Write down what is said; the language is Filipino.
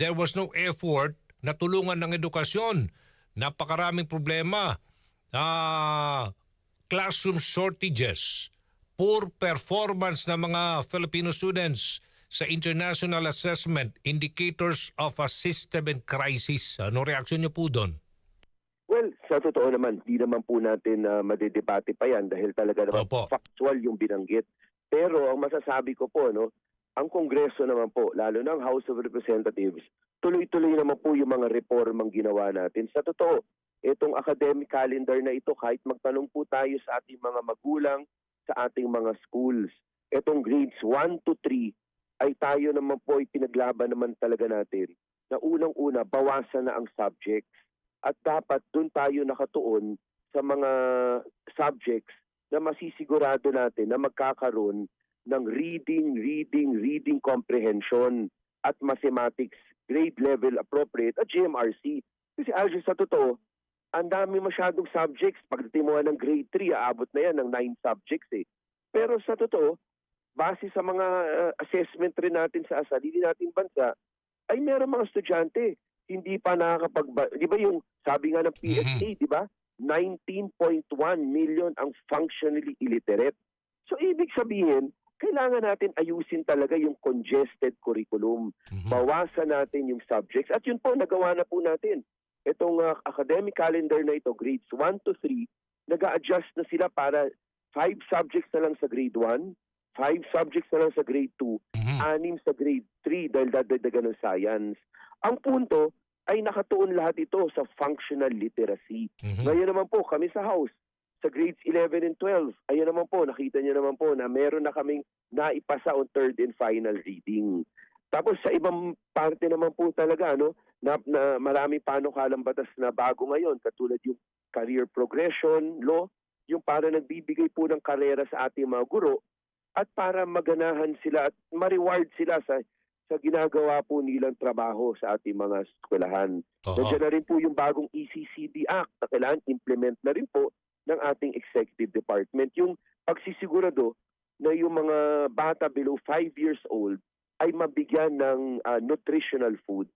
there was no effort na tulungan ng edukasyon. Napakaraming problema. Ah, classroom shortages, poor performance ng mga Filipino students sa international assessment, indicators of a system in crisis. Ano reaksyon niyo po doon? Well, sa totoo naman, di naman po natin uh, madedebate pa yan dahil talaga naman Opo. factual yung binanggit. Pero ang masasabi ko po, no, ang Kongreso naman po, lalo ng House of Representatives, tuloy-tuloy naman po yung mga reformang ginawa natin. Sa totoo, itong academic calendar na ito, kahit magtanong po tayo sa ating mga magulang, sa ating mga schools, itong grades 1 to 3, ay tayo naman po ay pinaglaban naman talaga natin na unang-una, bawasan na ang subjects at dapat doon tayo nakatuon sa mga subjects na masisigurado natin na magkakaroon ng reading, reading, reading comprehension at mathematics grade level appropriate at GMRC. Kasi Aljo, sa totoo, ang dami masyadong subjects. Pagdating mo ng grade 3, aabot na yan ng 9 subjects eh. Pero sa totoo, base sa mga uh, assessment rin natin sa sarili nating bansa, ay meron mga estudyante hindi pa nakakapag di ba yung sabi nga ng PSA, di ba? 19.1 million ang functionally illiterate. So ibig sabihin, kailangan natin ayusin talaga yung congested curriculum. Mhm. Bawasan natin yung subjects. At yun po, nagawa na po natin. Itong uh, academic calendar na ito, grades 1 to 3, nag adjust na sila para 5 subjects na lang sa grade 1, 5 subjects na lang sa grade 2, Mhm. anim sa grade 3 dahil dadagdagan ng science. Ang punto ay nakatuon lahat ito sa functional literacy. Mhm. Ngayon naman po, kami sa house, sa grades 11 and 12, ayun naman po, nakita niyo naman po na meron na kaming naipasa on third and final reading. Tapos sa ibang parte naman po talaga, no, na, na marami panukalang batas na bago ngayon, katulad yung career progression law, yung para nagbibigay po ng karera sa ating mga guro, at para maganahan sila at ma-reward sila sa sa ginagawa po nilang trabaho sa ating mga eskwelahan. Oo. Nandiyan na rin po yung bagong ECCD Act na kailangan implement na rin po ng ating executive department. Yung pagsisigurado na yung mga bata below 5 years old ay mabigyan ng ah, nutritional food.